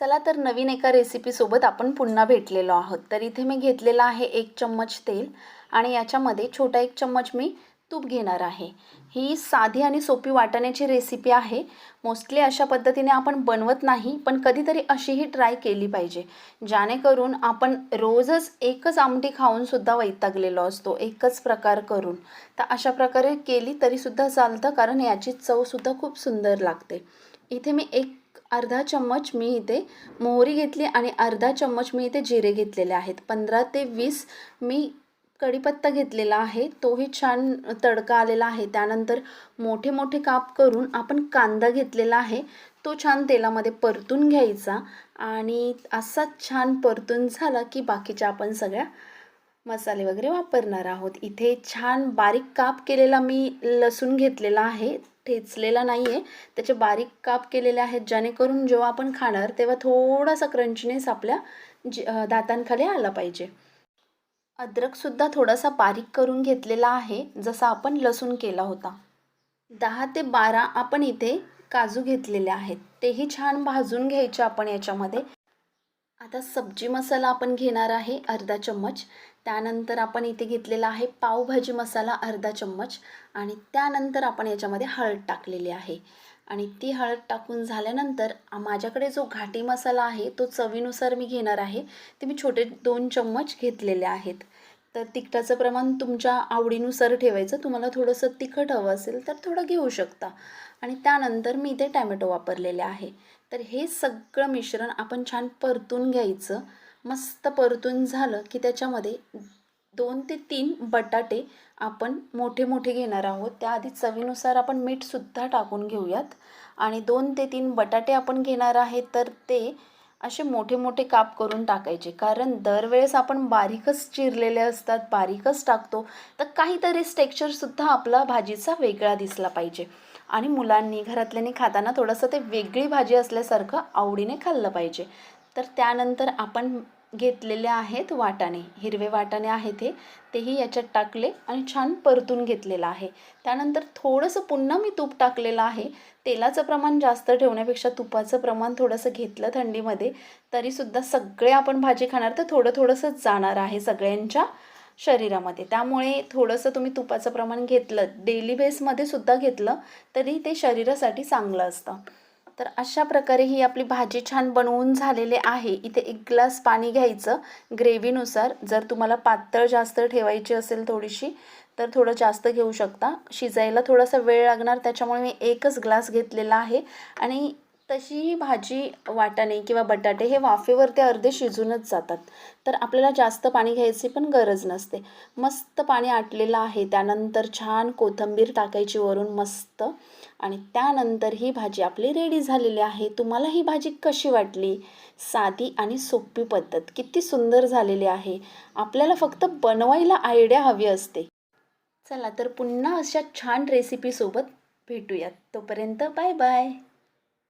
चला तर नवीन एका रेसिपीसोबत आपण पुन्हा भेटलेलो आहोत. तर इथे मी घेतलेलं आहे एक चम्मच तेल आणि याच्यामध्ये छोटा एक चम्मच मी तूप घेणार आहे. ही साधी आणि सोपी वाटाण्याची रेसिपी आहे. मोस्टली अशा पद्धतीने आपण बनवत नाही पण कधीतरी अशीही ट्राय केली पाहिजे. जेणेकरून आपण रोजच एकच आमटी खाऊनसुद्धा वैतागलेलो असतो एकच प्रकार करून. तर अशा प्रकारे केली तरीसुद्धा चालतं कारण याची चवसुद्धा खूप सुंदर लागते. इथे मी एक अर्धा चम्मच मी इथे मोहरी घेतली आणि अर्धा चम्मच मी इथे जिरे घेतलेले आहेत. पंधरा ते वीस मी कढीपत्ता घेतलेला आहे. तोही छान तडका आलेला आहे. त्यानंतर मोठे मोठे काप करून आपण कांदा घेतलेला आहे. तो छान तेलामध्ये परतून घ्यायचा आणि असा छान परतून झाला की बाकीच्या आपण सगळ्या मसाले वगैरे वापरणार आहोत. इथे छान बारीक काप केलेला मी लसूण घेतलेला आहे. ठेचलेला नाही आहे त्याचे बारीक काप केलेले आहेत जेणेकरून जेव्हा आपण खाणार तेव्हा थोडासा क्रंचनेस आपल्या जी दातांखाली आला पाहिजे. अद्रकसुद्धा थोडासा बारीक करून घेतलेला आहे जसा आपण लसूण केला होता. दहा ते बारा आपण इथे काजू घेतलेले आहेत. तेही छान भाजून घ्यायचे आपण याच्यामध्ये. आता सब्जी मसाला आपण घेणार आहे अर्धा चम्मच. त्यानंतर आपण इथे घेतलेला आहे पावभाजी मसाला अर्धा चम्मच आणि त्यानंतर आपण याच्यामध्ये हळद टाकलेली आहे. आणि ती हळद टाकून झाल्यानंतर माझ्याकडे जो घाटी मसाला आहे तो चवीनुसार मी घेणार आहे. ते मी छोटे दोन चम्मच घेतलेले आहेत. तर तिखटाचं प्रमाण तुमच्या आवडीनुसार ठेवायचं. तुम्हाला थोडंसं तिखट हवं असेल तर थोडं घेऊ शकता. आणि त्यानंतर मी इथे टॅमॅटो वापरलेले आहे. तर हे सगळं मिश्रण आपण छान परतून घ्यायचं. मस्त परतून झालं की त्याच्यामध्ये दोन ते तीन बटाटे आपण मोठे मोठे घेणार आहोत. त्याआधी चवीनुसार आपण मीठसुद्धा टाकून घेऊयात. आणि दोन ते तीन बटाटे आपण घेणार आहे तर ते असे मोठे मोठे काप करून टाकायचे. कारण दरवेळेस आपण बारीकच चिरलेले असतात बारीकच टाकतो तर काहीतरी टेक्स्चरसुद्धा आपला भाजीचा वेगळा दिसला पाहिजे. आणि मुलांनी घरातल्यांनी खाताना थोडंसं ते वेगळी भाजी असल्यासारखं आवडीने खाल्लं पाहिजे. तर त्यानंतर आपण घेतलेले आहेत वाटाणे. हिरवे वाटाणे आहेत हे. तेही याच्यात टाकले आणि छान परतून घेतलेलं आहे. त्यानंतर थोडंसं पुन्हा मी तूप टाकलेलं आहे. तेलाचं प्रमाण जास्त ठेवण्यापेक्षा तुपाचं प्रमाण थोडंसं घेतलं थंडीमध्ये तरीसुद्धा सगळे आपण भाजी खाणार तर थोडं थोडंसंच जाणार आहे सगळ्यांच्या शरीरामध्ये. त्यामुळे थोडंसं तुम्ही तुपाचं प्रमाण घेतलं डेली बेसमध्ये सुद्धा घेतलं तरी ते शरीरासाठी चांगलं असतं. तर अशा प्रकारे ही आपली भाजी छान बनवून झालेली आहे. इथे एक ग्लास पाणी घ्यायचं. ग्रेव्हीनुसार जर तुम्हाला पातळ जास्त ठेवायची असेल थोडीशी तर थोडं जास्त घेऊ शकता. शिजायला थोडासा वेळ लागणार त्याच्यामुळे मी एकच ग्लास घेतलेला आहे. आणि तशी ही भाजी वाटाणे किंवा बटाटे हे वाफेवरती अर्धे शिजूनच जातात. तर आपल्याला जास्त पाणी घ्यायची पण गरज नसते. मस्त पाणी आटलेलं आहे त्यानंतर छान कोथिंबीर टाकायची वरून मस्त. आणि त्यानंतर ही भाजी आपली रेडी झालेली आहे. तुम्हाला ही भाजी कशी वाटली? साधी आणि सोपी पद्धत. किती सुंदर झालेली आहे. आपल्याला फक्त बनवायला आयडिया हवी असते. चला तर पुन्हा अशा छान रेसिपीसोबत भेटूयात. तोपर्यंत बाय बाय